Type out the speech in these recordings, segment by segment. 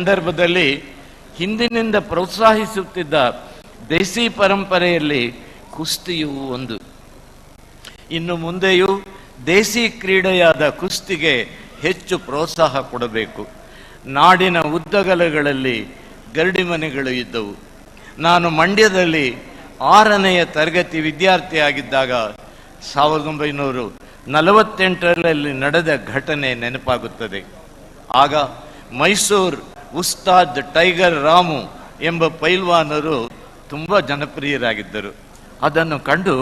ಸಂದರ್ಭದಲ್ಲಿ ಹಿಂದಿನಿಂದ ಪ್ರೋತ್ಸಾಹಿಸುತ್ತಿದ್ದ ದೇಸಿ ಪರಂಪರೆಯಲ್ಲಿ ಕುಸ್ತಿಯು ಒಂದು. ಇನ್ನು ಮುಂದೆಯೂ ದೇಸಿ ಕ್ರೀಡೆಯಾದ ಕುಸ್ತಿಗೆ ಹೆಚ್ಚು ಪ್ರೋತ್ಸಾಹ ಕೊಡಬೇಕು. ನಾಡಿನ ಉದ್ದಗಲಗಳಲ್ಲಿ ಗರಡಿ ಮನೆಗಳು ಇದ್ದವು. ನಾನು ಮಂಡ್ಯದಲ್ಲಿ ಆರನೆಯ ತರಗತಿ ವಿದ್ಯಾರ್ಥಿಯಾಗಿದ್ದಾಗ ಸಾವಿರದ ಒಂಬೈನೂರು ನಲವತ್ತೆಂಟರಲ್ಲಿ ನಡೆದ ಘಟನೆ ನೆನಪಾಗುತ್ತದೆ. ಆಗ ಮೈಸೂರು ಉಸ್ತಾದ್ ಟೈಗರ್ ರಾಮು ಎಂಬ ಪೈಲ್ವಾನರು ತುಂಬ ಜನಪ್ರಿಯರಾಗಿದ್ದರು. ಅದನ್ನು ಕಂಡು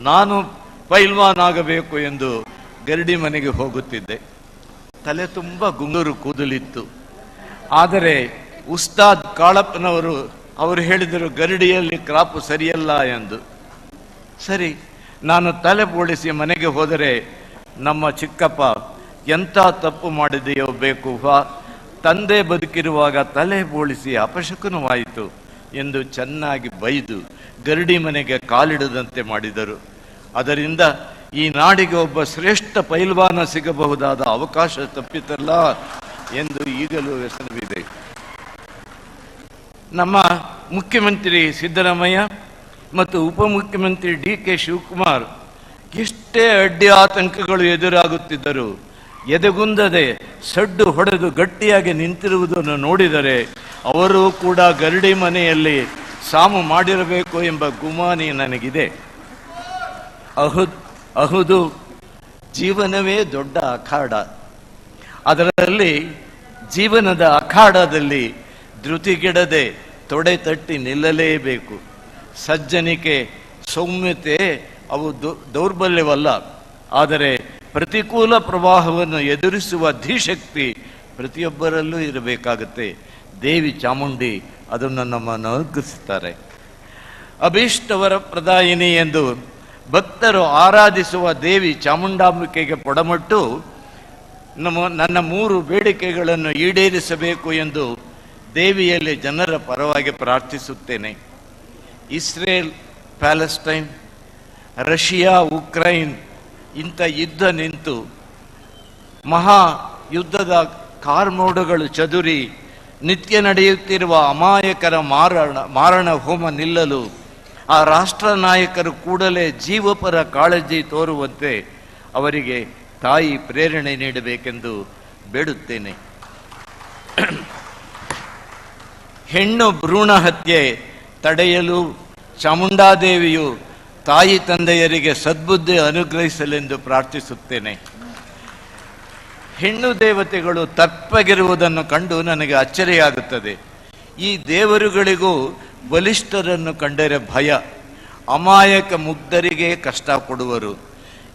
ನಾನು ಪೈಲ್ವಾನ್ ಆಗಬೇಕು ಎಂದು ಗರಡಿ ಮನೆಗೆ ಹೋಗುತ್ತಿದ್ದೆ. ತಲೆ ತುಂಬ ಗುಂಗುರು ಕೂದಲಿತ್ತು. ಆದರೆ ಉಸ್ತಾದ್ ಕಾಳಪ್ಪನವರು ಅವರು ಹೇಳಿದರು, ಗರಡಿಯಲ್ಲಿ ಕ್ರಾಪು ಸರಿಯಲ್ಲ ಎಂದು. ಸರಿ, ನಾನು ತಲೆ ಬೋಳಿಸಿ ಮನೆಗೆ ಹೋದರೆ ನಮ್ಮ ಚಿಕ್ಕಪ್ಪ ಎಂಥ ತಪ್ಪು ಮಾಡಿದೆಯೋ ಬೇಕು ತಂದೆ ಬದುಕಿರುವಾಗ ತಲೆ ಬೋಳಿಸಿ ಅಪಶಕುನವಾಯಿತು ಎಂದು ಚೆನ್ನಾಗಿ ಬೈದು ಗರಡಿ ಮನೆಗೆ ಕಾಲಿಡದಂತೆ ಮಾಡಿದರು. ಅದರಿಂದ ಈ ನಾಡಿಗೆ ಒಬ್ಬ ಶ್ರೇಷ್ಠ ಪೈಲ್ವಾನ ಸಿಗಬಹುದಾದ ಅವಕಾಶ ತಪ್ಪಿತಲ್ಲ ಎಂದು ಈಗಲೂ ವ್ಯಸನವಿದೆ. ನಮ್ಮ ಮುಖ್ಯಮಂತ್ರಿ ಸಿದ್ದರಾಮಯ್ಯ ಮತ್ತು ಉಪಮುಖ್ಯಮಂತ್ರಿ ಡಿ ಕೆ ಶಿವಕುಮಾರ್ ಎಷ್ಟೇ ಅಡ್ಡಿ ಆತಂಕಗಳು ಎದುರಾಗುತ್ತಿದ್ದರು ಎದೆಗುಂದದೆ ಸಡ್ಡು ಹೊಡೆದು ಗಟ್ಟಿಯಾಗಿ ನಿಂತಿರುವುದನ್ನು ನೋಡಿದರೆ ಅವರು ಕೂಡ ಗರಡಿ ಮನೆಯಲ್ಲಿ ಸಾಮು ಮಾಡಿರಬೇಕು ಎಂಬ ಗುಮಾನಿ ನನಗಿದೆ. ಅಹುದ್, ಅಹುದು ಜೀವನವೇ ದೊಡ್ಡ ಅಖಾಡ. ಅದರಲ್ಲಿ ಜೀವನದ ಅಖಾಡದಲ್ಲಿ ಧೃತಿಗೆಡದೆ ತೊಡೆ ತಟ್ಟಿ ನಿಲ್ಲಲೇಬೇಕು. ಸಜ್ಜನಿಕೆ ಸೌಮ್ಯತೆ ಅವು ದೌರ್ಬಲ್ಯವಲ್ಲ. ಆದರೆ ಪ್ರತಿಕೂಲ ಪ್ರವಾಹವನ್ನು ಎದುರಿಸುವ ಧೀಶಕ್ತಿ ಪ್ರತಿಯೊಬ್ಬರಲ್ಲೂ ಇರಬೇಕಾಗುತ್ತೆ. ದೇವಿ ಚಾಮುಂಡಿ ಅದನ್ನು ನಮ್ಮನ್ನು ಅನುಗ್ರಹಿಸುತ್ತಾರೆ ಅಭೀಷ್ಟವರ ಪ್ರದಾಯಿನಿ ಎಂದು ಭಕ್ತರು ಆರಾಧಿಸುವ ದೇವಿ ಚಾಮುಂಡಾಂಬಿಕೆಗೆ ಪೊಡಮಟ್ಟು ನಮ್ಮ, ನನ್ನ ಮೂರು ಬೇಡಿಕೆಗಳನ್ನು ಈಡೇರಿಸಬೇಕು ಎಂದು ದೇವಿಯಲ್ಲಿ ಜನರ ಪರವಾಗಿ ಪ್ರಾರ್ಥಿಸುತ್ತೇನೆ. ಇಸ್ರೇಲ್, ಪ್ಯಾಲೆಸ್ಟೈನ್, ರಷ್ಯಾ, ಉಕ್ರೈನ್ ಇಂಥ ಯುದ್ಧ ನಿಂತು ಮಹಾ ಯುದ್ಧದ ಕಾರ್ಮೋಡಗಳು ಚದುರಿ ನಿತ್ಯ ನಡೆಯುತ್ತಿರುವ ಅಮಾಯಕರ ಮಾರಣ ಮಾರಣ ಹೋಮ ನಿಲ್ಲಲು ಆ ರಾಷ್ಟ್ರ ನಾಯಕರು ಕೂಡಲೇ ಜೀವಪರ ಕಾಳಜಿ ತೋರುವಂತೆ ಅವರಿಗೆ ತಾಯಿ ಪ್ರೇರಣೆ ನೀಡಬೇಕೆಂದು ಬೇಡುತ್ತೇನೆ. ಹೆಣ್ಣು ಭ್ರೂಣ ಹತ್ಯೆ ತಡೆಯಲು ಚಾಮುಂಡಾದೇವಿಯು ತಾಯಿ ತಂದೆಯರಿಗೆ ಸದ್ಬುದ್ಧಿ ಅನುಗ್ರಹಿಸಲೆಂದು ಪ್ರಾರ್ಥಿಸುತ್ತೇನೆ. ಹೆಣ್ಣು ದೇವತೆಗಳು ತಪ್ಪಗಿರುವುದನ್ನು ಕಂಡು ನನಗೆ ಅಚ್ಚರಿಯಾಗುತ್ತದೆ. ಈ ದೇವರುಗಳಿಗೂ ಬಲಿಷ್ಠರನ್ನು ಕಂಡರೆ ಭಯ, ಅಮಾಯಕ ಮುಗ್ಧರಿಗೆ ಕಷ್ಟ ಕೊಡುವರು.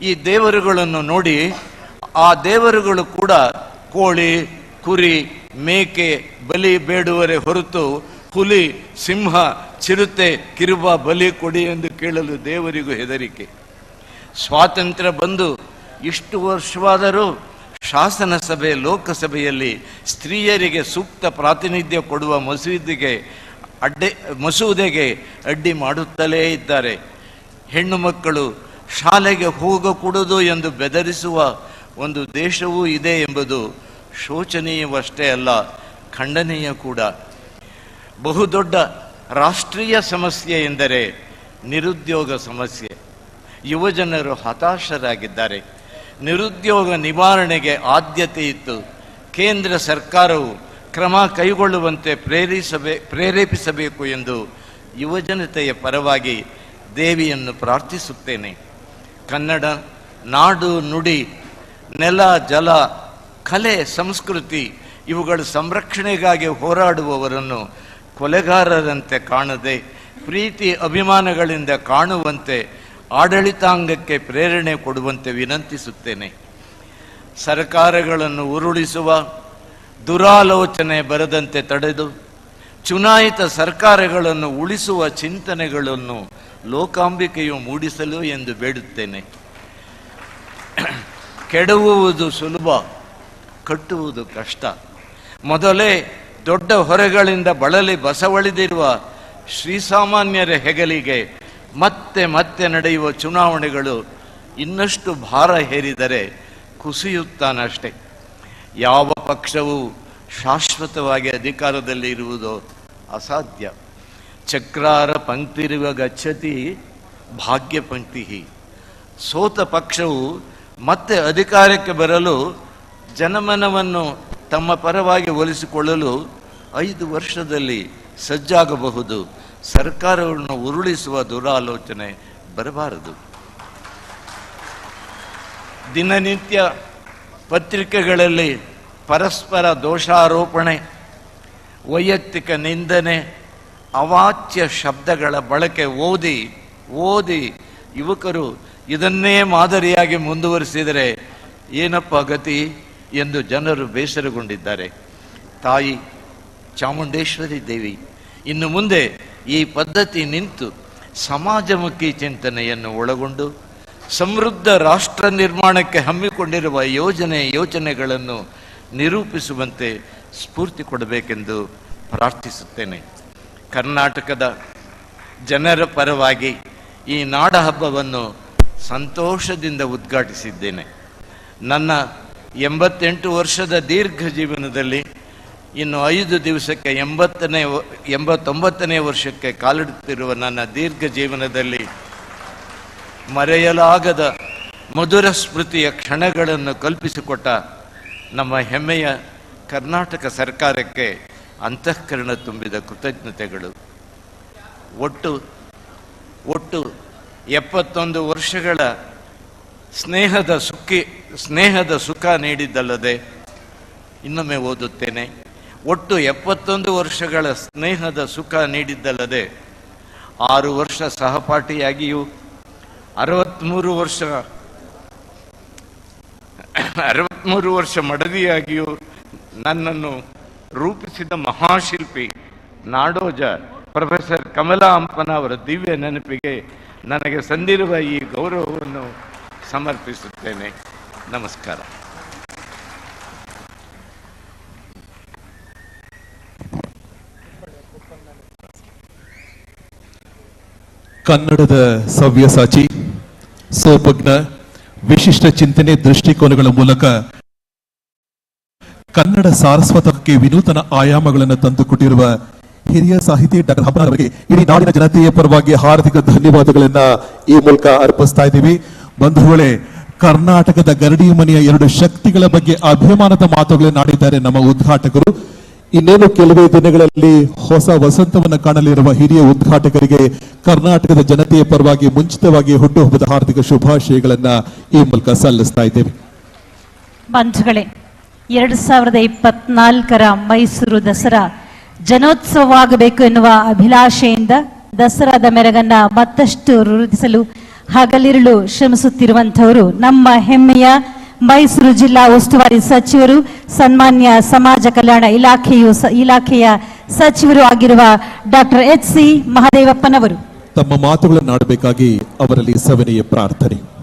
ಈ ದೇವರುಗಳನ್ನು ನೋಡಿ ಆ ದೇವರುಗಳು ಕೂಡ ಕೋಳಿ, ಕುರಿ, ಮೇಕೆ, ಬಲಿ ಬೇಡುವರೆ ಹೊರತು ಹುಲಿ, ಸಿಂಹ, ಚಿರುತೆ, ಕಿರುಬ, ಬಲಿ ಕೊಡಿ ಎಂದು ಕೇಳಲು ದೇವರಿಗೂ ಹೆದರಿಕೆ. ಸ್ವಾತಂತ್ರ್ಯ ಬಂದು ಇಷ್ಟು ವರ್ಷವಾದರೂ ಶಾಸನ ಸಭೆ, ಲೋಕಸಭೆಯಲ್ಲಿ ಸ್ತ್ರೀಯರಿಗೆ ಸೂಕ್ತ ಪ್ರಾತಿನಿಧ್ಯ ಕೊಡುವ ಮಸೂದೆಗೆ ಅಡ್ಡೆ, ಮಸೂದೆಗೆ ಅಡ್ಡಿ ಮಾಡುತ್ತಲೇ ಇದ್ದಾರೆ. ಹೆಣ್ಣು ಮಕ್ಕಳು ಶಾಲೆಗೆ ಹೋಗಕೂಡದು ಎಂದು ಬೆದರಿಸುವ ಒಂದು ದೇಶವೂ ಇದೆ ಎಂಬುದು ಶೋಚನೀಯವಷ್ಟೇ ಅಲ್ಲ, ಖಂಡನೀಯ ಕೂಡ. ಬಹುದೊಡ್ಡ ರಾಷ್ಟ್ರೀಯ ಸಮಸ್ಯೆ ಎಂದರೆ ನಿರುದ್ಯೋಗ ಸಮಸ್ಯೆ. ಯುವಜನರು ಹತಾಶರಾಗಿದ್ದಾರೆ. ನಿರುದ್ಯೋಗ ನಿವಾರಣೆಗೆ ಆದ್ಯತೆ ಇತ್ತು. ಕೇಂದ್ರ ಸರ್ಕಾರವು ಕ್ರಮ ಕೈಗೊಳ್ಳುವಂತೆ ಪ್ರೇರಿಸಬೇ, ಪ್ರೇರೇಪಿಸಬೇಕು ಎಂದು ಯುವಜನತೆಯ ಪರವಾಗಿ ದೇವಿಯನ್ನು ಪ್ರಾರ್ಥಿಸುತ್ತೇನೆ. ಕನ್ನಡ, ನಾಡು, ನುಡಿ, ನೆಲ, ಜಲ, ಕಲೆ, ಸಂಸ್ಕೃತಿ ಇವುಗಳ ಸಂರಕ್ಷಣೆಗಾಗಿ ಹೋರಾಡುವವರನ್ನು ಕೊಲೆಗಾರರಂತೆ ಕಾಣದೆ, ಪ್ರೀತಿ ಅಭಿಮಾನಗಳಿಂದ ಕಾಣುವಂತೆ ಆಡಳಿತಾಂಗಕ್ಕೆ ಪ್ರೇರಣೆ ಕೊಡುವಂತೆ ವಿನಂತಿಸುತ್ತೇನೆ. ಸರ್ಕಾರಗಳನ್ನು ಉರುಳಿಸುವ ದುರಾಲೋಚನೆ ಬರದಂತೆ ತಡೆದು, ಚುನಾಯಿತ ಸರ್ಕಾರಗಳನ್ನು ಉಳಿಸುವ ಚಿಂತನೆಗಳನ್ನು ಲೋಕಾಂಬಿಕೆಯು ಮೂಡಿಸಲು ಎಂದು ಬೇಡುತ್ತೇನೆ. ಕೆಡವುವುದು ಸುಲಭ, ಕಟ್ಟುವುದು ಕಷ್ಟ. ಮೊದಲೇ ದೊಡ್ಡ ಹೊರೆಗಳಿಂದ ಬಳಲಿ ಬಸವಳಿದಿರುವ ಶ್ರೀಸಾಮಾನ್ಯರ ಹೆಗಲಿಗೆ ಮತ್ತೆ ಮತ್ತೆ ನಡೆಯುವ ಚುನಾವಣೆಗಳು ಇನ್ನಷ್ಟು ಭಾರ ಹೇರಿದರೆ ಕುಸಿಯುತ್ತಾನಷ್ಟೆ. ಯಾವ ಪಕ್ಷವು ಶಾಶ್ವತವಾಗಿ ಅಧಿಕಾರದಲ್ಲಿ ಇರುವುದು ಅಸಾಧ್ಯ. ಚಕ್ರಾರ ಪಂಕ್ತಿರುವ ಗಚ್ಚತಿ ಭಾಗ್ಯ ಪಂಕ್ತಿ. ಸೋತ ಪಕ್ಷವು ಮತ್ತೆ ಅಧಿಕಾರಕ್ಕೆ ಬರಲು ಜನಮನವನ್ನು ತಮ್ಮ ಪರವಾಗಿ ಒಲಿಸಿಕೊಳ್ಳಲು ಐದು ವರ್ಷದಲ್ಲಿ ಸಜ್ಜಾಗಬಹುದು. ಸರ್ಕಾರವನ್ನು ಉರುಳಿಸುವ ದುರಾಲೋಚನೆ ಬರಬಾರದು. ದಿನನಿತ್ಯ ಪತ್ರಿಕೆಗಳಲ್ಲಿ ಪರಸ್ಪರ ದೋಷಾರೋಪಣೆ, ವೈಯಕ್ತಿಕ ನಿಂದನೆ, ಅವಾಚ್ಯ ಶಬ್ದಗಳ ಬಳಕೆ ಓದಿ ಓದಿ ಯುವಕರು ಇದನ್ನೇ ಮಾದರಿಯಾಗಿ ಮುಂದುವರಿಸಿದರೆ ಏನಪ್ಪ ಗತಿ? ಎಂದು ಜನರು ಬೇಸರಗೊಂಡಿದ್ದಾರೆ. ತಾಯಿ ಚಾಮುಂಡೇಶ್ವರಿ ದೇವಿ, ಇನ್ನು ಮುಂದೆ ಈ ಪದ್ಧತಿ ನಿಂತು ಸಮಾಜಮುಖಿ ಚಿಂತನೆಯನ್ನು ಒಳಗೊಂಡು ಸಮೃದ್ಧ ರಾಷ್ಟ್ರ ನಿರ್ಮಾಣಕ್ಕೆ ಹಮ್ಮಿಕೊಂಡಿರುವ ಯೋಜನೆ ಯೋಚನೆಗಳನ್ನು ನಿರೂಪಿಸುವಂತೆ ಸ್ಫೂರ್ತಿ ಕೊಡಬೇಕೆಂದು ಪ್ರಾರ್ಥಿಸುತ್ತೇನೆ. ಕರ್ನಾಟಕದ ಜನರ ಪರವಾಗಿ ಈ ನಾಡಹಬ್ಬವನ್ನು ಸಂತೋಷದಿಂದ ಉದ್ಘಾಟಿಸಿದ್ದೇನೆ. ನನ್ನ ಎಂಬತ್ತೆಂಟು ವರ್ಷದ ದೀರ್ಘ ಜೀವನದಲ್ಲಿ ಇನ್ನು ಐದು ದಿವಸಕ್ಕೆ ಎಂಬತ್ತನೇ ಎಂಬತ್ತೊಂಬತ್ತನೇ ವರ್ಷಕ್ಕೆ ಕಾಲಿಡುತ್ತಿರುವ ನನ್ನ ದೀರ್ಘ ಜೀವನದಲ್ಲಿ ಮರೆಯಲಾಗದ ಮಧುರ ಸ್ಮೃತಿಯ ಕ್ಷಣಗಳನ್ನು ಕಲ್ಪಿಸಿಕೊಟ್ಟ ನಮ್ಮ ಹೆಮ್ಮೆಯ ಕರ್ನಾಟಕ ಸರ್ಕಾರಕ್ಕೆ ಅಂತಃಕರಣ ತುಂಬಿದ ಕೃತಜ್ಞತೆಗಳು. ಒಟ್ಟು ಒಟ್ಟು ಎಪ್ಪತ್ತೊಂದು ವರ್ಷಗಳ ಸ್ನೇಹದ ಸುಖಿ, ಸ್ನೇಹದ ಸುಖ ನೀಡಿದ್ದಲ್ಲದೆ ಇನ್ನೊಮ್ಮೆ ಓದುತ್ತೇನೆ. ಒಟ್ಟು ಎಪ್ಪತ್ತೊಂದು ವರ್ಷಗಳ ಸ್ನೇಹದ ಸುಖ ನೀಡಿದ್ದಲ್ಲದೆ ಆರು ವರ್ಷ ಸಹಪಾಠಿಯಾಗಿಯೂ ಅರವತ್ತ್ಮೂರು ವರ್ಷ ಅರವತ್ತ್ಮೂರು ವರ್ಷ ಮಡದಿಯಾಗಿಯೂ ನನ್ನನ್ನು ರೂಪಿಸಿದ ಮಹಾಶಿಲ್ಪಿ ನಾಡೋಜ ಪ್ರೊಫೆಸರ್ ಕಮಲಾ ಅಂಪನ ಅವರ ದಿವ್ಯ ನೆನಪಿಗೆ ನನಗೆ ಸಂದಿರುವ ಈ ಗೌರವವನ್ನು ಸಮರ್ಪಿಸುತ್ತೇನೆ. ನಮಸ್ಕಾರ. ಕನ್ನಡದ ಸವ್ಯಸಾಚಿ, ಸೋಪಜ್ಞ, ವಿಶಿಷ್ಟ ಚಿಂತನೆ ದೃಷ್ಟಿಕೋನಗಳ ಮೂಲಕ ಕನ್ನಡ ಸಾರಸ್ವತಕ್ಕೆ ವಿನೂತನ ಆಯಾಮಗಳನ್ನು ತಂದುಕೊಟ್ಟಿರುವ ಹಿರಿಯ ಸಾಹಿತಿ ಡಾಕ್ಟರ್ ಹಬ್ಬ ಅವರಿಗೆ, ಇಡೀ ನಾಡಿನ ಜನತೆಯ ಪರವಾಗಿ ಹಾರ್ದಿಕ ಧನ್ಯವಾದಗಳನ್ನ ಈ ಮೂಲಕ ಅರ್ಪಿಸ್ತಾ ಇದ್ದೀವಿ. ಬಂಧುಗಳೇ, ಕರ್ನಾಟಕದ ಗರಡಿ ಮನೆಯ ಎರಡು ಶಕ್ತಿಗಳ ಬಗ್ಗೆ ಅಭಿಮಾನದ ಮಾತುಗಳನ್ನು ಆಡಿದ್ದಾರೆ ನಮ್ಮ ಉದ್ಘಾಟಕರು. ಇನ್ನೇನು ಕೆಲವೇ ದಿನಗಳಲ್ಲಿ ಹೊಸ ವಸಂತವನ್ನು ಕಾಣಲಿರುವ ಹಿರಿಯ ಉದ್ಘಾಟಕರಿಗೆ ಕರ್ನಾಟಕದ ಜನತೆಯ ಪರವಾಗಿ ಮುಂಚಿತವಾಗಿ ಹುಟ್ಟುಹಬ್ಬದ ಹಾರ್ದಿಕ ಶುಭಾಶಯಗಳನ್ನ ಈ ಮೂಲಕ ಸಲ್ಲಿಸ್ತಾ ಇದ್ದೇವೆ. ಬಂಧುಗಳೇ, ಎರಡು ಸಾವಿರದ ಇಪ್ಪತ್ನಾಲ್ಕರ ಮೈಸೂರು ದಸರಾ ಜನೋತ್ಸವವಾಗಬೇಕು ಎನ್ನುವ ಅಭಿಲಾಷೆಯಿಂದ ದಸರಾದ ಮೆರಗನ್ನ ಮತ್ತಷ್ಟು ವೃದ್ಧಿಸಲು ಹಗಲಿರುಳು ಶ್ರಮಿಸುತ್ತಿರುವಂತವರು ನಮ್ಮ ಹೆಮ್ಮೆಯ ಮೈಸೂರು ಜಿಲ್ಲಾ ಉಸ್ತುವಾರಿ ಸಚಿವರು, ಸನ್ಮಾನ್ಯ ಸಮಾಜ ಕಲ್ಯಾಣ ಇಲಾಖೆಯು ಇಲಾಖೆಯ ಸಚಿವರು ಆಗಿರುವ ಡಾಕ್ಟರ್ ಎಚ್ ಸಿ ಮಹದೇವಪ್ಪನವರು. ತಮ್ಮ ಮಾತುಗಳನ್ನು ಆಡಬೇಕಾಗಿ ಅವರಲ್ಲಿ ಸವಿನಯ ಪ್ರಾರ್ಥನೆ.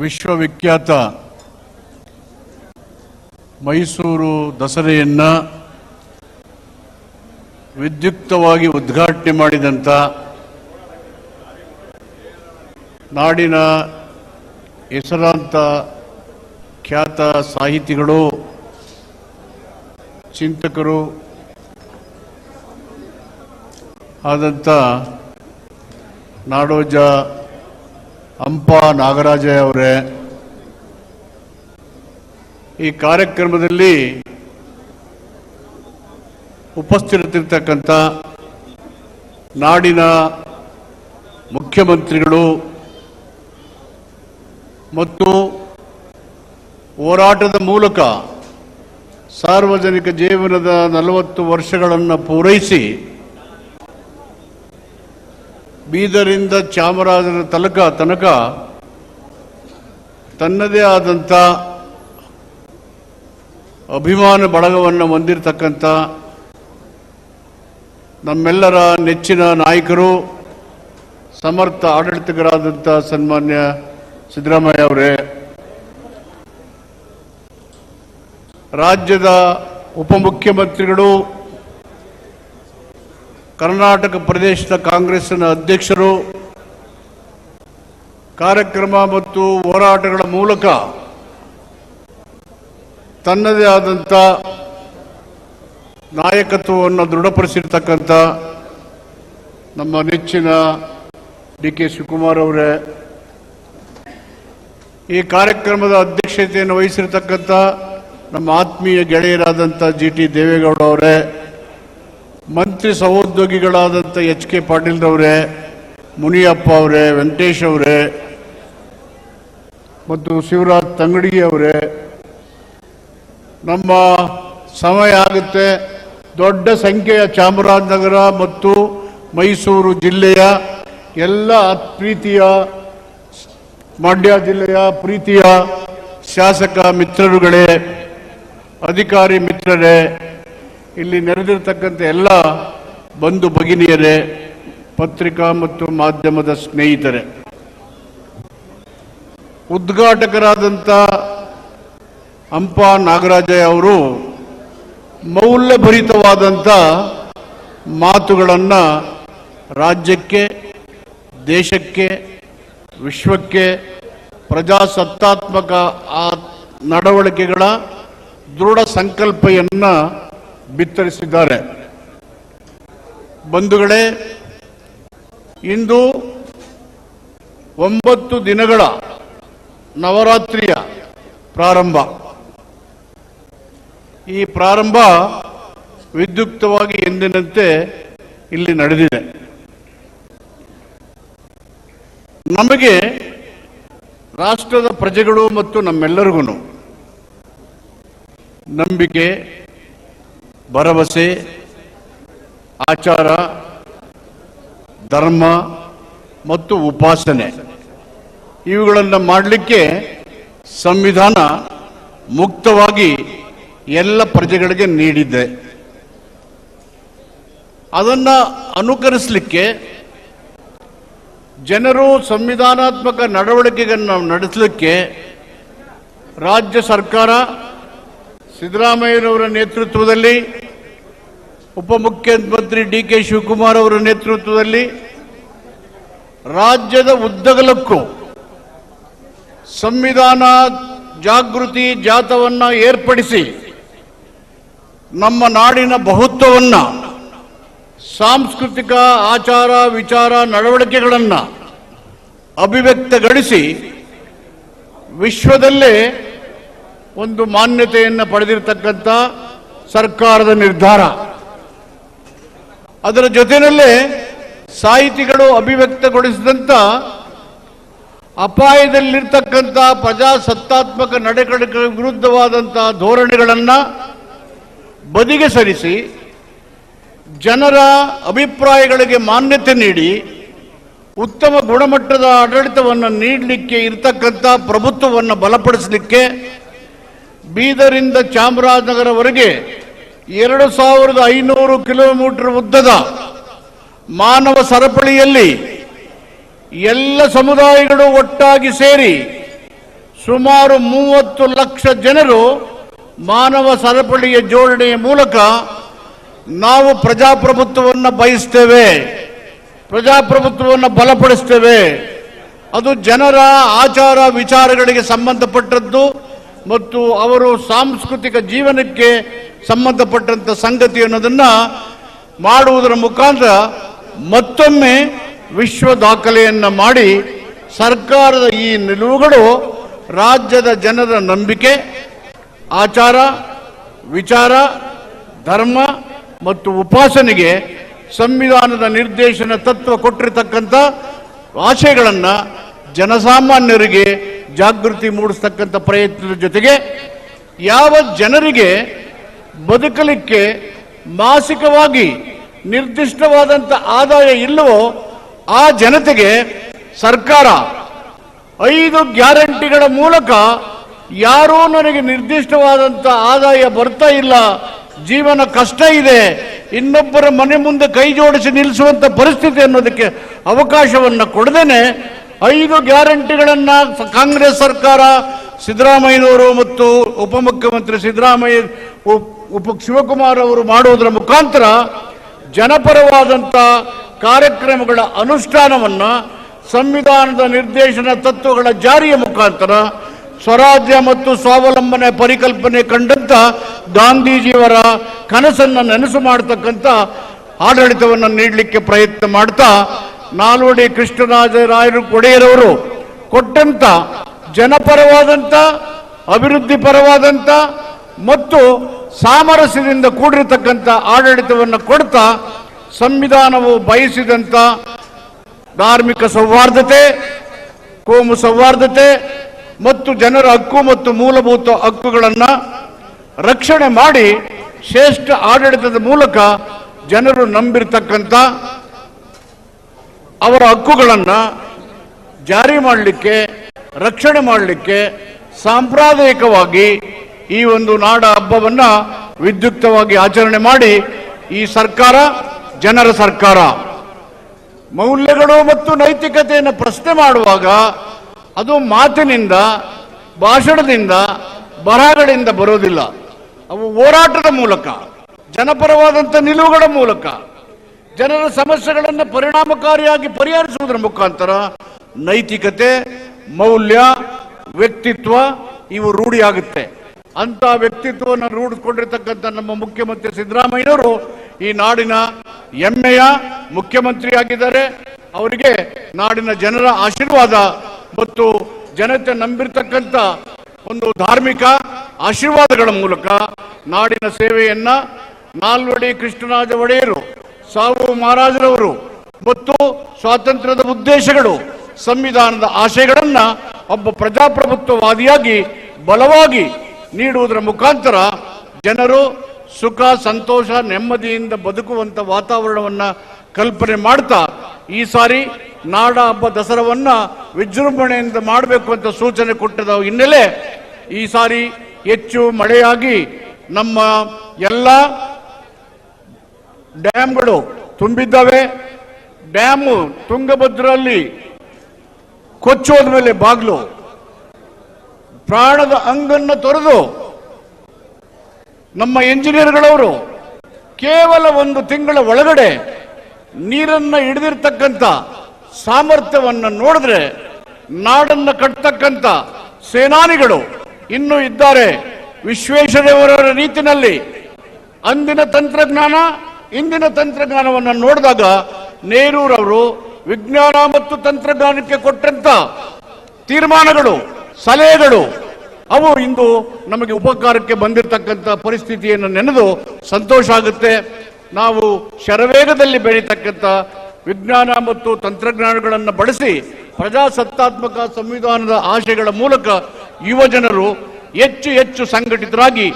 ವಿಶ್ವವಿಖ್ಯಾತ ಮೈಸೂರು ದಸರೆಯನ್ನು ವಿದ್ಯುಕ್ತವಾಗಿ ಉದ್ಘಾಟನೆ ಮಾಡಿದಂಥ ನಾಡಿನ ಹೆಸರಾಂತ ಖ್ಯಾತ ಸಾಹಿತಿಗಳು ಚಿಂತಕರು ಆದಂಥ ನಾಡೋಜ ಹಂಪ ನಾಗರಾಜ ಅವರೇ, ಈ ಕಾರ್ಯಕ್ರಮದಲ್ಲಿ ಉಪಸ್ಥಿತರಿರ್ತಕ್ಕಂಥ ನಾಡಿನ ಮುಖ್ಯಮಂತ್ರಿಗಳು ಮತ್ತು ಹೋರಾಟದ ಮೂಲಕ ಸಾರ್ವಜನಿಕ ಜೀವನದ ನಲವತ್ತು ವರ್ಷಗಳನ್ನು ಪೂರೈಸಿ ಬೀದರಿಂದ ಚಾಮರಾಜನ ತಲಕ ತನಕ ತನ್ನದೇ ಆದಂಥ ಅಭಿಮಾನ ಬಳಗವನ್ನು ಹೊಂದಿರತಕ್ಕಂಥ ನಮ್ಮೆಲ್ಲರ ನೆಚ್ಚಿನ ನಾಯಕರು, ಸಮರ್ಥ ಆಡಳಿತಗಾರಾದಂಥ ಸನ್ಮಾನ್ಯ ಸಿದ್ದರಾಮಯ್ಯ ಅವರೇ. ರಾಜ್ಯದ ಉಪಮುಖ್ಯಮಂತ್ರಿಗಳು ಕರ್ನಾಟಕ ಪ್ರದೇಶದ ಕಾಂಗ್ರೆಸ್ನ ಅಧ್ಯಕ್ಷರು ಕಾರ್ಯಕ್ರಮ ಮತ್ತು ಹೋರಾಟಗಳ ಮೂಲಕ ತನ್ನದೇ ಆದಂಥ ನಾಯಕತ್ವವನ್ನು ದೃಢಪಡಿಸಿರ್ತಕ್ಕಂಥ ನಮ್ಮ ನೆಚ್ಚಿನ ಡಿ ಕೆ ಶಿವಕುಮಾರ್ ಅವರೇ, ಈ ಕಾರ್ಯಕ್ರಮದ ಅಧ್ಯಕ್ಷತೆಯನ್ನು ವಹಿಸಿರ್ತಕ್ಕಂಥ ನಮ್ಮ ಆತ್ಮೀಯ ಗೆಳೆಯರಾದಂಥ ಜಿ ಟಿ ದೇವೇಗೌಡ ಅವರೇ ಮಂತ್ರಿ ಸಹೋದ್ಯೋಗಿಗಳಾದಂಥ ಎಚ್ ಕೆ ಪಾಟೀಲ್ರವರೇ ಮುನಿಯಪ್ಪ ಅವರೇ, ವೆಂಕಟೇಶ್ ಅವರೇ, ಮತ್ತು ಶಿವರಾಜ್ ತಂಗಡಿ ಅವರೇ, ನಮ್ಮ ಸಮಯ ಆಗುತ್ತೆ. ದೊಡ್ಡ ಸಂಖ್ಯೆಯ ಚಾಮರಾಜನಗರ ಮತ್ತು ಮೈಸೂರು ಜಿಲ್ಲೆಯ ಎಲ್ಲ ಪ್ರೀತಿಯ, ಮಂಡ್ಯ ಜಿಲ್ಲೆಯ ಪ್ರೀತಿಯ ಶಾಸಕ ಮಿತ್ರರುಗಳೇ, ಅಧಿಕಾರಿ ಮಿತ್ರರೇ ಇಲ್ಲಿ ನೆರೆದಿರತಕ್ಕಂಥ ಎಲ್ಲ ಬಂಧು ಭಗಿನಿಯರೇ, ಪತ್ರಿಕಾ ಮತ್ತು ಮಾಧ್ಯಮದ ಸ್ನೇಹಿತರೆ, ಉದ್ಘಾಟಕರಾದಂಥ ಹಂಪ ನಾಗರಾಜಯ್ಯ ಅವರು ಮೌಲ್ಯಭರಿತವಾದಂಥ ಮಾತುಗಳನ್ನು ರಾಜ್ಯಕ್ಕೆ, ದೇಶಕ್ಕೆ, ವಿಶ್ವಕ್ಕೆ ಪ್ರಜಾಸತ್ತಾತ್ಮಕ ಆ ನಡವಳಿಕೆಗಳ ದೃಢ ಸಂಕಲ್ಪವನ್ನು ಬಿತ್ತರಿಸಿದ್ದಾರೆ. ಬಂಧುಗಳೇ, ಇಂದು ಒಂಬತ್ತು ದಿನಗಳ ನವರಾತ್ರಿಯ ಪ್ರಾರಂಭ. ಈ ಪ್ರಾರಂಭ ವಿದ್ಯುಕ್ತವಾಗಿ ಎಂದಿನಂತೆ ಇಲ್ಲಿ ನಡೆದಿದೆ. ನಮಗೆ ರಾಷ್ಟ್ರದ ಪ್ರಜೆಗಳು ಮತ್ತು ನಮ್ಮೆಲ್ಲರಿಗೂ ನಂಬಿಕೆ ಭರವಸೆ, ಆಚಾರ, ಧರ್ಮ ಮತ್ತು ಉಪಾಸನೆ. ಇವುಗಳನ್ನು ಮಾಡಲಿಕ್ಕೆ ಸಂವಿಧಾನ ಮುಕ್ತವಾಗಿ ಎಲ್ಲ ಪ್ರಜೆಗಳಿಗೆ ನೀಡಿದೆ. ಅದನ್ನು ಅನುಕರಿಸಲಿಕ್ಕೆ ಜನರು ಸಂವಿಧಾನಾತ್ಮಕ ನಡವಳಿಕೆಯನ್ನು ನಡೆಸಲಿಕ್ಕೆ ರಾಜ್ಯ ಸರ್ಕಾರ ಸಿದ್ದರಾಮಯ್ಯನವರ ನೇತೃತ್ವದಲ್ಲಿ, ಉಪಮುಖ್ಯಮಂತ್ರಿ ಡಿ ಕೆ ಶಿವಕುಮಾರ್ ಅವರ ನೇತೃತ್ವದಲ್ಲಿ, ರಾಜ್ಯದ ಉದ್ದಗಲಕ್ಕೂ ಸಂವಿಧಾನ ಜಾಗೃತಿ ಜಾಥವನ್ನು ಏರ್ಪಡಿಸಿ ನಮ್ಮ ನಾಡಿನ ಬಹುತ್ವವನ್ನು, ಸಾಂಸ್ಕೃತಿಕ ಆಚಾರ ವಿಚಾರ ನಡವಳಿಕೆಗಳನ್ನು ಅಭಿವ್ಯಕ್ತಗೊಳಿಸಿ ವಿಶ್ವದಲ್ಲೇ ಒಂದು ಮಾನ್ಯತೆಯನ್ನು ಪಡೆದಿರತಕ್ಕಂಥ ಸರ್ಕಾರದ ನಿರ್ಧಾರ. ಅದರ ಜೊತೆಯಲ್ಲೇ ಸಾಹಿತಿಗಳು ಅಭಿವ್ಯಕ್ತಗೊಳಿಸಿದಂಥ ಅಪಾಯದಲ್ಲಿರ್ತಕ್ಕಂಥ ಪ್ರಜಾಸತ್ತಾತ್ಮಕ ನಡೆಗಳಿಗೆ ವಿರುದ್ಧವಾದಂಥ ಧೋರಣೆಗಳನ್ನು ಬದಿಗೆ ಸರಿಸಿ, ಜನರ ಅಭಿಪ್ರಾಯಗಳಿಗೆ ಮಾನ್ಯತೆ ನೀಡಿ, ಉತ್ತಮ ಗುಣಮಟ್ಟದ ಆಡಳಿತವನ್ನು ನೀಡಲಿಕ್ಕೆ ಇರತಕ್ಕಂಥ ಪ್ರಭುತ್ವವನ್ನು ಬಲಪಡಿಸಲಿಕ್ಕೆ ಬೀದರಿಂದ ಚಾಮರಾಜನಗರವರೆಗೆ ಎರಡು ಸಾವಿರದ ಐನೂರು ಕಿಲೋಮೀಟರ್ ಉದ್ದದ ಮಾನವ ಸರಪಳಿಯಲ್ಲಿ ಎಲ್ಲ ಸಮುದಾಯಗಳು ಒಟ್ಟಾಗಿ ಸೇರಿ ಸುಮಾರು ಮೂವತ್ತು ಲಕ್ಷ ಜನರು ಮಾನವ ಸರಪಳಿಯ ಜೋಡಣೆಯ ಮೂಲಕ ನಾವು ಪ್ರಜಾಪ್ರಭುತ್ವವನ್ನು ಬಯಸ್ತೇವೆ. ಪ್ರಜಾಪ್ರಭುತ್ವವನ್ನು ಬಲಪಡಿಸ್ತೇವೆ. ಅದು ಜನರ ಆಚಾರ ವಿಚಾರಗಳಿಗೆ ಸಂಬಂಧಪಟ್ಟದ್ದು. ಮತ್ತು ಅವರು ಸಾಂಸ್ಕೃತಿಕ ಜೀವನಕ್ಕೆ ಸಂಬಂಧಪಟ್ಟಂಥ ಸಂಗತಿ ಅನ್ನೋದನ್ನು ಮಾಡುವುದರ ಮುಖಾಂತರ ಮತ್ತೊಮ್ಮೆ ವಿಶ್ವ ದಾಖಲೆಯನ್ನು ಮಾಡಿ ಸರ್ಕಾರದ ಈ ನಿಲುವುಗಳು ರಾಜ್ಯದ ಜನರ ನಂಬಿಕೆ, ಆಚಾರ, ವಿಚಾರ, ಧರ್ಮ ಮತ್ತು ಉಪಾಸನೆಗೆ ಸಂವಿಧಾನದ ನಿರ್ದೇಶನ ತತ್ವ ಕೊಟ್ಟಿರತಕ್ಕಂಥ ಆಶಯಗಳನ್ನು ಜನಸಾಮಾನ್ಯರಿಗೆ ಜಾಗೃತಿ ಮೂಡಿಸ್ತಕ್ಕಂಥ ಪ್ರಯತ್ನದ ಜೊತೆಗೆ ಯಾವ ಜನರಿಗೆ ಬದುಕಲಿಕ್ಕೆ ಮಾಸಿಕವಾಗಿ ನಿರ್ದಿಷ್ಟವಾದಂಥ ಆದಾಯ ಇಲ್ಲವೋ ಆ ಜನತೆಗೆ ಸರ್ಕಾರ ಐದು ಗ್ಯಾರಂಟಿಗಳ ಮೂಲಕ ಯಾರೂ ನನಗೆ ನಿರ್ದಿಷ್ಟವಾದಂಥ ಆದಾಯ ಬರ್ತಾ ಇಲ್ಲ, ಜೀವನ ಕಷ್ಟ ಇದೆ, ಇನ್ನೊಬ್ಬರ ಮನೆ ಮುಂದೆ ಕೈ ಜೋಡಿಸಿ ನಿಲ್ಲಿಸುವಂಥ ಪರಿಸ್ಥಿತಿ ಅನ್ನೋದಕ್ಕೆ ಅವಕಾಶವನ್ನು ಕೊಡದೇನೆ ಐದು ಗ್ಯಾರಂಟಿಗಳನ್ನು ಕಾಂಗ್ರೆಸ್ ಸರ್ಕಾರ ಸಿದ್ದರಾಮಯ್ಯನವರು ಮತ್ತು ಉಪಮುಖ್ಯಮಂತ್ರಿ ಸಿದ್ದರಾಮಯ್ಯ, ಉಪ್- ಶಿವಕುಮಾರ್ ಅವರು ಮಾಡುವುದರ ಮುಖಾಂತರ ಜನಪರವಾದಂಥ ಕಾರ್ಯಕ್ರಮಗಳ ಅನುಷ್ಠಾನವನ್ನ ಸಂವಿಧಾನದ ನಿರ್ದೇಶನ ತತ್ವಗಳ ಜಾರಿಯ ಮುಖಾಂತರ ಸ್ವರಾಜ್ಯ ಮತ್ತು ಸ್ವಾವಲಂಬನೆ ಪರಿಕಲ್ಪನೆ ಕಂಡಂತ ಗಾಂಧೀಜಿಯವರ ಕನಸನ್ನು ನೆನಸು ಮಾಡತಕ್ಕಂಥ ಆಡಳಿತವನ್ನು ನೀಡಲಿಕ್ಕೆ ಪ್ರಯತ್ನ ಮಾಡ್ತಾ ನಾಲ್ವಡಿ ಕೃಷ್ಣರಾಜ ರಾಯರು ಒಡೆಯರವರು ಕೊಟ್ಟಂತ ಜನಪರವಾದಂಥ ಅಭಿವೃದ್ಧಿ ಪರವಾದಂಥ ಮತ್ತು ಸಾಮರಸ್ಯದಿಂದ ಕೂಡಿರತಕ್ಕಂಥ ಆಡಳಿತವನ್ನು ಕೊಡ್ತಾ ಸಂವಿಧಾನವು ಬಯಸಿದಂಥ ಧಾರ್ಮಿಕ ಸೌಹಾರ್ದತೆ, ಕೋಮು ಸೌಹಾರ್ದತೆ ಮತ್ತು ಜನರ ಹಕ್ಕು ಮತ್ತು ಮೂಲಭೂತ ಹಕ್ಕುಗಳನ್ನು ರಕ್ಷಣೆ ಮಾಡಿ ಶ್ರೇಷ್ಠ ಆಡಳಿತದ ಮೂಲಕ ಜನರು ನಂಬಿರ್ತಕ್ಕಂಥ ಅವರ ಹಕ್ಕುಗಳನ್ನು ಜಾರಿ ಮಾಡಲಿಕ್ಕೆ, ರಕ್ಷಣೆ ಮಾಡಲಿಕ್ಕೆ ಸಾಂಪ್ರದಾಯಿಕವಾಗಿ ಈ ಒಂದು ನಾಡ ಹಬ್ಬವನ್ನು ವಿದ್ಯುಕ್ತವಾಗಿ ಆಚರಣೆ ಮಾಡಿ ಈ ಸರ್ಕಾರ, ಜನರ ಸರ್ಕಾರ ಮೌಲ್ಯಗಳು ಮತ್ತು ನೈತಿಕತೆಯನ್ನು ಪ್ರಶ್ನೆ ಮಾಡುವಾಗ ಅದು ಮಾತಿನಿಂದ, ಭಾಷಣದಿಂದ, ಬರಹಗಳಿಂದ ಬರೋದಿಲ್ಲ ಅವು ಹೋರಾಟದ ಮೂಲಕ, ಜನಪರವಾದಂಥ ನಿಲುವುಗಳ ಮೂಲಕ. ಜನರ ಸಮಸ್ಯೆಗಳನ್ನು ಪರಿಣಾಮಕಾರಿಯಾಗಿ ಪರಿಹರಿಸುವುದರ ಮುಖಾಂತರ ನೈತಿಕತೆ, ಮೌಲ್ಯ, ವ್ಯಕ್ತಿತ್ವ ಇವು ರೂಢಿಯಾಗುತ್ತೆ. ಅಂತ ವ್ಯಕ್ತಿತ್ವವನ್ನು ರೂಢಿಸಿಕೊಂಡಿರ್ತಕ್ಕಂಥ ನಮ್ಮ ಮುಖ್ಯಮಂತ್ರಿ ಸಿದ್ದರಾಮಯ್ಯನವರು ಈ ನಾಡಿನ ಹೆಮ್ಮೆಯ ಮುಖ್ಯಮಂತ್ರಿಯಾಗಿದ್ದಾರೆ. ಅವರಿಗೆ ನಾಡಿನ ಜನರ ಆಶೀರ್ವಾದ ಮತ್ತು ಜನತೆ ನಂಬಿರ್ತಕ್ಕಂಥ ಒಂದು ಧಾರ್ಮಿಕ ಆಶೀರ್ವಾದಗಳ ಮೂಲಕ ನಾಡಿನ ಸೇವೆಯನ್ನ ನಾಲ್ವಡಿ ಕೃಷ್ಣರಾಜ ಒಡೆಯರು ಸಾವು ಮಹಾರಾಜರವರು ಮತ್ತು ಸ್ವಾತಂತ್ರ್ಯದ ಉದ್ದೇಶಗಳು, ಸಂವಿಧಾನದ ಆಶಯಗಳನ್ನ ಒಬ್ಬ ಪ್ರಜಾಪ್ರಭುತ್ವವಾದಿಯಾಗಿ ಬಲವಾಗಿ ನೀಡುವುದರ ಮುಖಾಂತರ ಜನರು ಸುಖ, ಸಂತೋಷ, ನೆಮ್ಮದಿಯಿಂದ ಬದುಕುವಂತ ವಾತಾವರಣವನ್ನ ಕಲ್ಪನೆ ಮಾಡ್ತಾ ಈ ಸಾರಿ ನಾಡ ಹಬ್ಬ ದಸರಾವನ್ನ ವಿಜೃಂಭಣೆಯಿಂದ ಮಾಡಬೇಕು ಅಂತ ಸೂಚನೆ ಕೊಟ್ಟದ ಹಿನ್ನೆಲೆ ಈ ಸಾರಿ ಹೆಚ್ಚು ಮಳೆಯಾಗಿ ನಮ್ಮ ಎಲ್ಲ ಡ್ಯಾಮ್ಗಳು ತುಂಬಿದ್ದಾವೆ. ಡ್ಯಾಮು ತುಂಗಭದ್ರಲ್ಲಿ ಕೊಚ್ಚೋದ ಮೇಲೆ ಬಾಗ್ಲು. ಪ್ರಾಣದ ಅಂಗನ್ನು ತೊರೆದು ನಮ್ಮ ಇಂಜಿನಿಯರ್ಗಳವರು ಕೇವಲ ಒಂದು ತಿಂಗಳ ಒಳಗಡೆ ನೀರನ್ನು ಹಿಡಿದಿರ್ತಕ್ಕಂಥ ಸಾಮರ್ಥ್ಯವನ್ನು ನೋಡಿದ್ರೆ ನಾಡನ್ನು ಕಟ್ತಕ್ಕಂಥ ಸೇನಾನಿಗಳು ಇನ್ನೂ ಇದ್ದಾರೆ. ವಿಶ್ವೇಶ್ವರಯ್ಯವರ ರೀತಿನಲ್ಲಿ ಅಂದಿನ ತಂತ್ರಜ್ಞಾನ ಇಂದಿನ ತಂತ್ರಜ್ಞಾನವನ್ನು ನೋಡಿದಾಗ ನೆಹರೂರವರು ವಿಜ್ಞಾನ ಮತ್ತು ತಂತ್ರಜ್ಞಾನಕ್ಕೆ ಕೊಟ್ಟಂತ ತೀರ್ಮಾನಗಳು, ಸಲಹೆಗಳು, ಅವು ಇಂದು ನಮಗೆ ಉಪಕಾರಕ್ಕೆ ಬಂದಿರತಕ್ಕಂಥ ಪರಿಸ್ಥಿತಿಯನ್ನು ನೆನೆದು ಸಂತೋಷ ಆಗುತ್ತೆ. ನಾವು ಶರವೇಗದಲ್ಲಿ ಬೆಳೀತಕ್ಕಂಥ ವಿಜ್ಞಾನ ಮತ್ತು ತಂತ್ರಜ್ಞಾನಗಳನ್ನು ಬಳಸಿ ಪ್ರಜಾಸತ್ತಾತ್ಮಕ ಸಂವಿಧಾನದ ಆಶಯಗಳ ಮೂಲಕ ಯುವ ಜನರು ಹೆಚ್ಚು ಹೆಚ್ಚು ಸಂಘಟಿತರಾಗಿ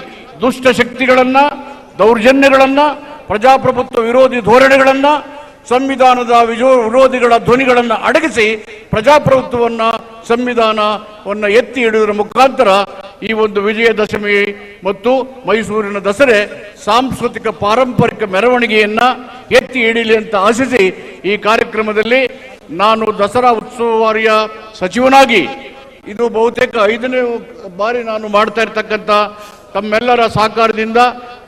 ದುಷ್ಟಶಕ್ತಿಗಳನ್ನು ದೌರ್ಜನ್ಯಗಳನ್ನ ಪ್ರಜಾಪ್ರಭುತ್ವ ವಿರೋಧಿ ಧೋರಣೆಗಳನ್ನು, ಸಂವಿಧಾನದ ವಿರೋಧಿಗಳ ಧ್ವನಿಗಳನ್ನು ಅಡಗಿಸಿ ಪ್ರಜಾಪ್ರಭುತ್ವವನ್ನು, ಸಂವಿಧಾನವನ್ನು ಎತ್ತಿ ಹಿಡಿಯುವುದರ ಮುಖಾಂತರ ಈ ಒಂದು ವಿಜಯದಶಮಿ ಮತ್ತು ಮೈಸೂರಿನ ದಸರೆ ಸಾಂಸ್ಕೃತಿಕ ಪಾರಂಪರಿಕ ಮೆರವಣಿಗೆಯನ್ನು ಎತ್ತಿ ಹಿಡಿಯಲಿ ಅಂತ ಆಶಿಸಿ ಈ ಕಾರ್ಯಕ್ರಮದಲ್ಲಿ ನಾನು ದಸರಾ ಉತ್ಸವಾರಿಯ ಸಚಿವನಾಗಿ ಇದು ಬಹುತೇಕ ಐದನೇ ಬಾರಿ ನಾನು ಮಾಡ್ತಾ ಇರ್ತಕ್ಕಂಥ ತಮ್ಮೆಲ್ಲರ ಸಹಕಾರದಿಂದ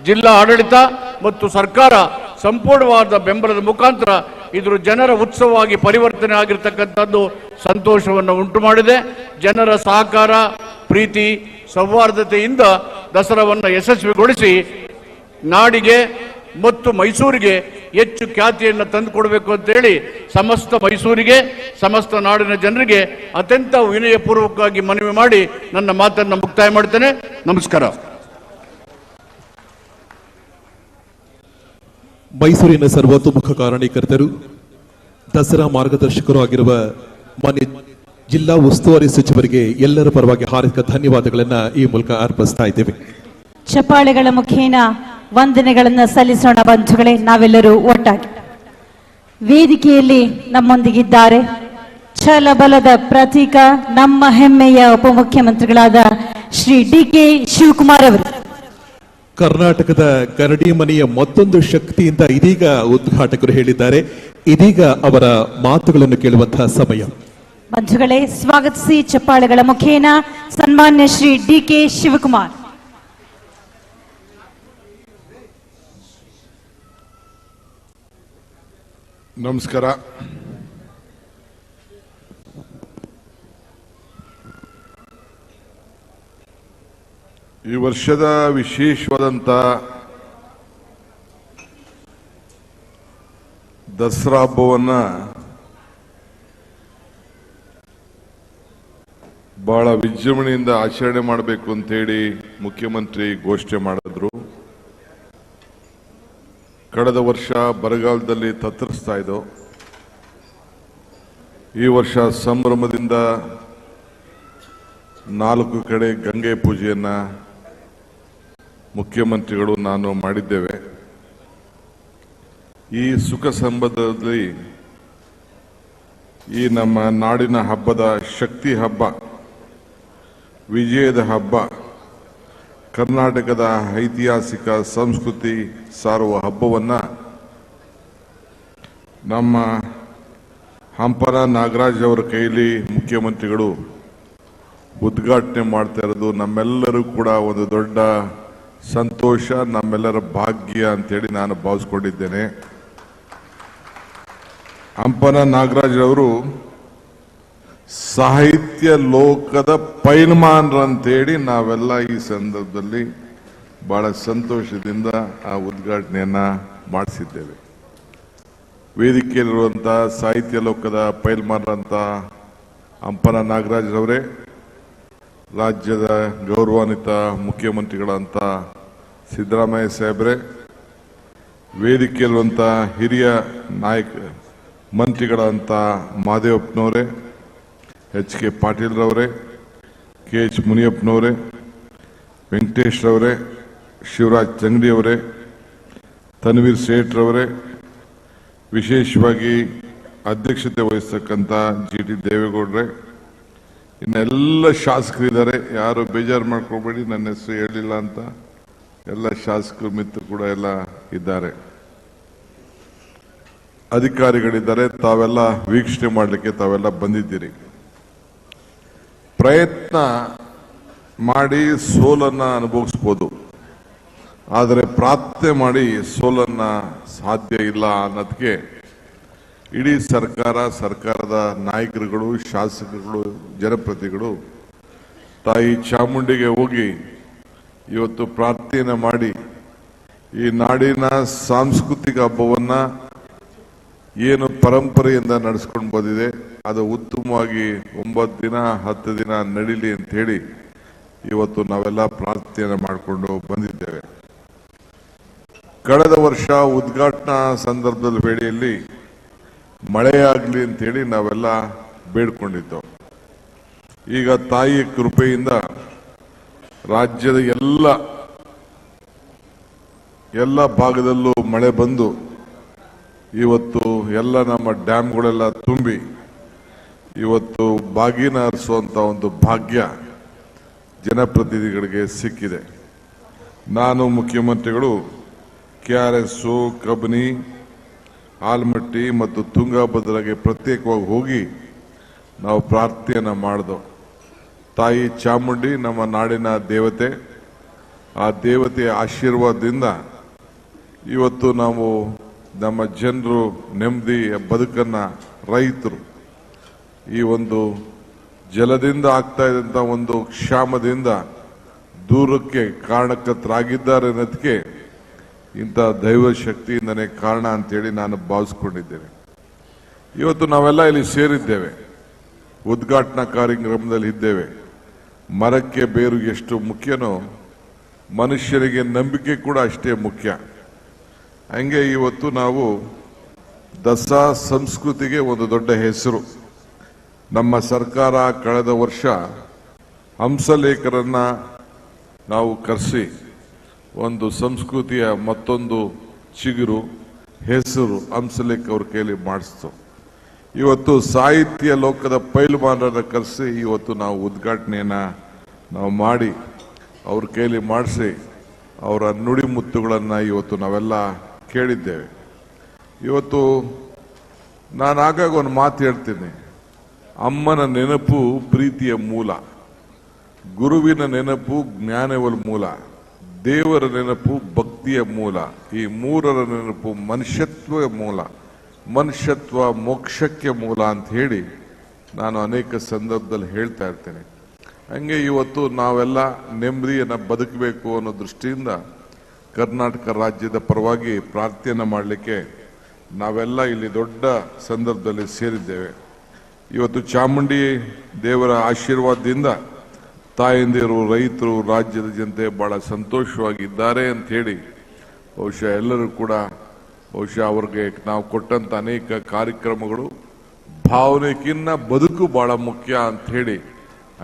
ಜಿಲ್ಲಾ ಆಡಳಿತ ಮತ್ತು ಸರ್ಕಾರ ಸಂಪೂರ್ಣವಾದ ಬೆಂಬಲದ ಮುಖಾಂತರ ಇದರ ಜನರ ಉತ್ಸವವಾಗಿ ಪರಿವರ್ತನೆ ಆಗಿರ್ತಕ್ಕಂಥದ್ದು ಸಂತೋಷವನ್ನು ಉಂಟು ಮಾಡಿದೆ. ಜನರ ಸಹಕಾರ, ಪ್ರೀತಿ, ಸೌಹಾರ್ದತೆಯಿಂದ ದಸರಾವನ್ನು ಯಶಸ್ವಿಗೊಳಿಸಿ ನಾಡಿಗೆ ಮತ್ತು ಮೈಸೂರಿಗೆ ಹೆಚ್ಚು ಖ್ಯಾತಿಯನ್ನು ತಂದುಕೊಡಬೇಕು ಅಂತೇಳಿ ಸಮಸ್ತ ಮೈಸೂರಿಗೆ, ಸಮಸ್ತ ನಾಡಿನ ಜನರಿಗೆ ಅತ್ಯಂತ ವಿನಯಪೂರ್ವಕವಾಗಿ ಮನವಿ ಮಾಡಿ ನನ್ನ ಮಾತನ್ನು ಮುಕ್ತಾಯ ಮಾಡ್ತೇನೆ. ನಮಸ್ಕಾರ. ಮೈಸೂರಿನ ಸರ್ವತೋಮುಖ ಕಾರಣೀಕರ್ತರು, ದಸರಾ ಮಾರ್ಗದರ್ಶಕರು ಆಗಿರುವ ಮಾನ್ಯ ಜಿಲ್ಲಾ ಉಸ್ತುವಾರಿ ಸಚಿವರಿಗೆ ಎಲ್ಲರ ಪರವಾಗಿ ಹಾರ್ದಿಕ ಧನ್ಯವಾದಗಳನ್ನ ಈ ಮೂಲಕ ಅರ್ಪಿಸ್ತಾ ಇದ್ದೇವೆ. ಚಪ್ಪಾಳೆಗಳ ಮುಖೇನ ವಂದನೆಗಳನ್ನ ಸಲ್ಲಿಸೋಣ ಬಂಧುಗಳೇ, ನಾವೆಲ್ಲರೂ ಒಟ್ಟಾಗಿ. ವೇದಿಕೆಯಲ್ಲಿ ನಮ್ಮೊಂದಿಗಿದ್ದಾರೆ ಛಲಬಲದ ಪ್ರತೀಕ ನಮ್ಮ ಹೆಮ್ಮೆಯ ಉಪಮುಖ್ಯಮಂತ್ರಿಗಳಾದ ಶ್ರೀ ಡಿ ಕೆ ಶಿವಕುಮಾರ್ ಅವರು. ಕರ್ನಾಟಕದ ಕರಡಿ ಮನೆಯ ಮತ್ತೊಂದು ಶಕ್ತಿಯಿಂದ ಇದೀಗ ಉದ್ಘಾಟಕರು ಹೇಳಿದ್ದಾರೆ. ಇದೀಗ ಅವರ ಮಾತುಗಳನ್ನು ಕೇಳುವಂತಹ ಸಮಯ. ಬಂಧುಗಳೇ ಸ್ವಾಗತಿಸಿ ಚಪ್ಪಾಳೆಗಳ ಮುಖೇನ ಸನ್ಮಾನ್ಯ ಶ್ರೀ ಡಿ ಕೆ ಶಿವಕುಮಾರ್. ನಮಸ್ಕಾರ. ಈ ವರ್ಷದ ವಿಶೇಷವಾದಂಥ ದಸರಾ ಹಬ್ಬವನ್ನು ಬಹಳ ವಿಜೃಂಭಣೆಯಿಂದ ಆಚರಣೆ ಮಾಡಬೇಕು ಅಂತೇಳಿ ಮುಖ್ಯಮಂತ್ರಿ ಘೋಷಣೆ ಮಾಡಿದ್ರು. ಕಳೆದ ವರ್ಷ ಬರಗಾಲದಲ್ಲಿ ತತ್ತರಿಸ್ತಾ ಇದ್ದೋ ಈ ವರ್ಷ ಸಂಭ್ರಮದಿಂದ ನಾಲ್ಕು ಕಡೆ ಗಂಗೆ ಪೂಜೆಯನ್ನ ಮುಖ್ಯಮಂತ್ರಿಗಳು ನಾನು ಮಾಡಿದ್ದೇವೆ. ಈ ಸುಖ ಸಂಬಂಧದಲ್ಲಿ ಈ ನಮ್ಮ ನಾಡಿನ ಹಬ್ಬದ ಶಕ್ತಿ ಹಬ್ಬ, ವಿಜಯದ ಹಬ್ಬ, ಕರ್ನಾಟಕದ ಐತಿಹಾಸಿಕ ಸಂಸ್ಕೃತಿ ಸಾರುವ ಹಬ್ಬವನ್ನು ನಮ್ಮ ಹಂಪನ ನಾಗರಾಜ್ ಅವರ ಕೈಲಿ ಮುಖ್ಯಮಂತ್ರಿಗಳು ಉದ್ಘಾಟನೆ ಮಾಡ್ತಾ ಇರೋದು ನಮ್ಮೆಲ್ಲರೂ ಕೂಡ ಒಂದು ದೊಡ್ಡ ಸಂತೋಷ ನಮ್ಮೆಲ್ಲರ ಭಾಗ್ಯ ಅಂತೇಳಿ ನಾನು ಭಾವಿಸ್ಕೊಂಡಿದ್ದೇನೆ. ಹಂಪನ ನಾಗರಾಜ್ ಅವರು ಸಾಹಿತ್ಯ ಲೋಕದ ಪೈಲ್ಮಾನ್ರಂತೇಳಿ ನಾವೆಲ್ಲ ಈ ಸಂದರ್ಭದಲ್ಲಿ ಬಹಳ ಸಂತೋಷದಿಂದ ಆ ಉದ್ಘಾಟನೆಯನ್ನ ಮಾಡಿಸಿದ್ದೇವೆ. ವೇದಿಕೆಯಲ್ಲಿರುವಂಥ ಸಾಹಿತ್ಯ ಲೋಕದ ಪೈಲ್ಮಾನ್ರಂತ ಹಂಪನ ನಾಗರಾಜ್ ಅವರೇ ರಾಜ್ಯದ ಗೌರವಾನ್ವಿತ ಮುಖ್ಯಮಂತ್ರಿಗಳಂತ ಸಿದ್ದರಾಮಯ್ಯ ಸಾಹೇಬ್ರೆ ವೇದಿಕೆಯಲ್ಲಿರುವಂಥ ಹಿರಿಯ ನಾಯಕ, ಮಂತ್ರಿಗಳಂತ ಮಾದೇವಪ್ಪನವರೇ, ಎಚ್ ಕೆ ಪಾಟೀಲ್ರವರೇ, ಕೆ ಎಚ್ ಮುನಿಯಪ್ಪನವರೇ, ವೆಂಕಟೇಶ್ರವರೇ, ಶಿವರಾಜ್ ಚಂಗಡಿಯವರೇ, ತನ್ವೀರ್ ಸೇಠ್ರವರೇ, ವಿಶೇಷವಾಗಿ ಅಧ್ಯಕ್ಷತೆ ವಹಿಸ್ತಕ್ಕಂಥ ಜಿ ಟಿ ದೇವೇಗೌಡ್ರೆ ಇನ್ನೆಲ್ಲ ಶಾಸಕರಿದ್ದಾರೆ. ಯಾರು ಬೇಜಾರು ಮಾಡ್ಕೊಬೇಡಿ, ನನ್ನ ಹೆಸರು ಹೇಳಿಲ್ಲ ಅಂತ. ಎಲ್ಲ ಶಾಸಕರು ಮಿತ್ರ ಕೂಡ ಎಲ್ಲ ಇದ್ದಾರೆ. ಅಧಿಕಾರಿಗಳಿದ್ದಾರೆ. ತಾವೆಲ್ಲ ವೀಕ್ಷಣೆ ಮಾಡಲಿಕ್ಕೆ ತಾವೆಲ್ಲ ಬಂದಿದ್ದೀರಿ. ಪ್ರಯತ್ನ ಮಾಡಿ ಸೋಲನ್ನ ಅನುಭವಿಸ್ಬೋದು. ಆದರೆ ಪ್ರಾರ್ಥನೆ ಮಾಡಿ ಸೋಲನ್ನ ಸಾಧ್ಯ ಇಲ್ಲ ಅನ್ನೋದಕ್ಕೆ ಇಡೀ ಸರ್ಕಾರ, ಸರ್ಕಾರದ ನಾಯಕರುಗಳು, ಶಾಸಕರುಗಳು ಜನಪ್ರತಿಗಳು ತಾಯಿ ಚಾಮುಂಡಿಗೆ ಹೋಗಿ ಇವತ್ತು ಪ್ರಾರ್ಥನೆ ಮಾಡಿ ಈ ನಾಡಿನ ಸಾಂಸ್ಕೃತಿಕ ಹಬ್ಬವನ್ನು ಏನು ಪರಂಪರೆಯಿಂದ ನಡೆಸ್ಕೊಂಡು ಬಂದಿದೆ, ಅದು ಉತ್ತಮವಾಗಿ ಒಂಬತ್ತು ದಿನ, ಹತ್ತು ದಿನ ನಡೀಲಿ ಅಂತ ಹೇಳಿ ಇವತ್ತು ನಾವೆಲ್ಲ ಪ್ರಾರ್ಥನೆ ಮಾಡಿಕೊಂಡು ಬಂದಿದ್ದೇವೆ. ಕಳೆದ ವರ್ಷ ಉದ್ಘಾಟನಾ ಸಂದರ್ಭದ ವೇಳೆಯಲ್ಲಿ ಮಳೆಯಾಗಲಿ ಅಂತ ಹೇಳಿ ನಾವೆಲ್ಲ ಬೇಡ್ಕೊಂಡಿದ್ದೆವು ಈಗ ತಾಯಿಯ ಕೃಪೆಯಿಂದ ರಾಜ್ಯದ ಎಲ್ಲ ಎಲ್ಲ ಭಾಗದಲ್ಲೂ ಮಳೆ ಬಂದು ಇವತ್ತು ಎಲ್ಲ ನಮ್ಮ ಡ್ಯಾಮ್ಗಳೆಲ್ಲ ತುಂಬಿ ಇವತ್ತು ಬಾಗಿನ ಹರಿಸುವಂಥ ಒಂದು ಭಾಗ್ಯ ಜನಪ್ರತಿನಿಧಿಗಳಿಗೆ ಸಿಕ್ಕಿದೆ. ನಾನು ಮುಖ್ಯಮಂತ್ರಿಗಳು K R S, Kabini Almatti ಮತ್ತು ತುಂಗಭದ್ರಾಗೆ ಪ್ರತ್ಯೇಕವಾಗಿ ಹೋಗಿ ನಾವು ಪ್ರಾರ್ಥನೆಯನ್ನು ಮಾಡಿದೋ. ತಾಯಿ ಚಾಮುಂಡಿ, ನಮ್ಮ ನಾಡಿನ ದೇವತೆ, ಆ ದೇವತೆಯ ಆಶೀರ್ವಾದದಿಂದ ಇವತ್ತು ನಾವು ನಮ್ಮ ಜನರು ನೆಮ್ಮದಿಯ ಬದುಕನ್ನು ರೈತರು. ಈ ಒಂದು ಜಲದಿಂದ ಆಗ್ತಾ ಇದ್ದಂಥ ಒಂದು ಕ್ಷಾಮದಿಂದ ದೂರಕ್ಕೆ ಕಾರಣಕರ್ತರಾಗಿದ್ದಾರೆ ಅನ್ನೋದಕ್ಕೆ ಇಂಥ ದೈವ ಶಕ್ತಿಯಿಂದನೇ ಕಾರಣ ಅಂತೇಳಿ ನಾನು ಭಾವಿಸ್ಕೊಂಡಿದ್ದೇನೆ. ಇವತ್ತು ನಾವೆಲ್ಲ ಇಲ್ಲಿ ಸೇರಿದ್ದೇವೆ. ಉದ್ಘಾಟನಾ ಕಾರ್ಯಕ್ರಮದಲ್ಲಿ ಇದ್ದೇವೆ. ಮರಕ್ಕೆ ಬೇರು ಎಷ್ಟು ಮುಖ್ಯನೋ ಮನುಷ್ಯರಿಗೆ ನಂಬಿಕೆ ಕೂಡ ಅಷ್ಟೇ ಮುಖ್ಯ. ಹಂಗೆ ಇವತ್ತು ನಾವು ದಸರಾ ಸಂಸ್ಕೃತಿಗೆ ಒಂದು ದೊಡ್ಡ ಹೆಸರು. ನಮ್ಮ ಸರ್ಕಾರ ಕಳೆದ ವರ್ಷ ಹಂಸಲೇಖರನ್ನ ನಾವು ಕರೆಸಿ ಒಂದು ಸಂಸ್ಕೃತಿಯ ಮತ್ತೊಂದು ಚಿಗುರು, ಹೆಸರು ಅಂಸಲಿಕ್ ಅವ್ರ ಕೈಲಿ ಮಾಡಿಸ್ತು. ಇವತ್ತು ಸಾಹಿತ್ಯ ಲೋಕದ ಪೈಲ್ಮಾನರನ್ನ ಕರೆಸಿ ಇವತ್ತು ನಾವು ಉದ್ಘಾಟನೆಯನ್ನು ನಾವು ಮಾಡಿ, ಅವ್ರ ಕೈಲಿ ಮಾಡಿಸಿ, ಅವರ ನುಡಿಮುತ್ತುಗಳನ್ನು ಇವತ್ತು ನಾವೆಲ್ಲ ಕೇಳಿದ್ದೇವೆ. ಇವತ್ತು ನಾನು ಆಗಾಗ ಒಂದು ಮಾತು ಹೇಳ್ತೀನಿ. ಅಮ್ಮನ ನೆನಪು ಪ್ರೀತಿಯ ಮೂಲ, ಗುರುವಿನ ನೆನಪು ಜ್ಞಾನವಲ್ ಮೂಲ. ದೇವರ ನೆನಪು ಭಕ್ತಿಯ ಮೂಲ, ಈ ಮೂರರ ನೆನಪು ಮನುಷ್ಯತ್ವ ಮೂಲ, ಮನುಷ್ಯತ್ವ ಮೋಕ್ಷಕ್ಕೆ ಮೂಲ ಅಂತ ಹೇಳಿ ನಾನು ಅನೇಕ ಸಂದರ್ಭದಲ್ಲಿ ಹೇಳ್ತಾ ಇರ್ತೇನೆ. ಹಂಗೆ ಇವತ್ತು ನಾವೆಲ್ಲ ನೆಮ್ಮದಿಯನ್ನು ಬದುಕಬೇಕು ಅನ್ನೋ ದೃಷ್ಟಿಯಿಂದ ಕರ್ನಾಟಕ ರಾಜ್ಯದ ಪರವಾಗಿ ಪ್ರಾರ್ಥನೆ ಮಾಡಲಿಕ್ಕೆ ನಾವೆಲ್ಲ ಇಲ್ಲಿ ದೊಡ್ಡ ಸಂದರ್ಭದಲ್ಲಿ ಸೇರಿದ್ದೇವೆ. ಇವತ್ತು ಚಾಮುಂಡಿ ದೇವರ ಆಶೀರ್ವಾದದಿಂದ ತಾಯಂದಿರು, ರೈತರು, ರಾಜ್ಯದ ಜನತೆ ಬಹಳ ಸಂತೋಷವಾಗಿದ್ದಾರೆ ಅಂತ ಹೇಳಿ ಬಹುಶಃ ಎಲ್ಲರೂ ಕೂಡ ಬಹುಶಃ ಅವ್ರಿಗೆ ನಾವು ಕೊಟ್ಟಂತ ಅನೇಕ ಕಾರ್ಯಕ್ರಮಗಳು ಭಾವನೆಗಿನ್ನ ಬದುಕು ಬಹಳ ಮುಖ್ಯ ಅಂತ ಹೇಳಿ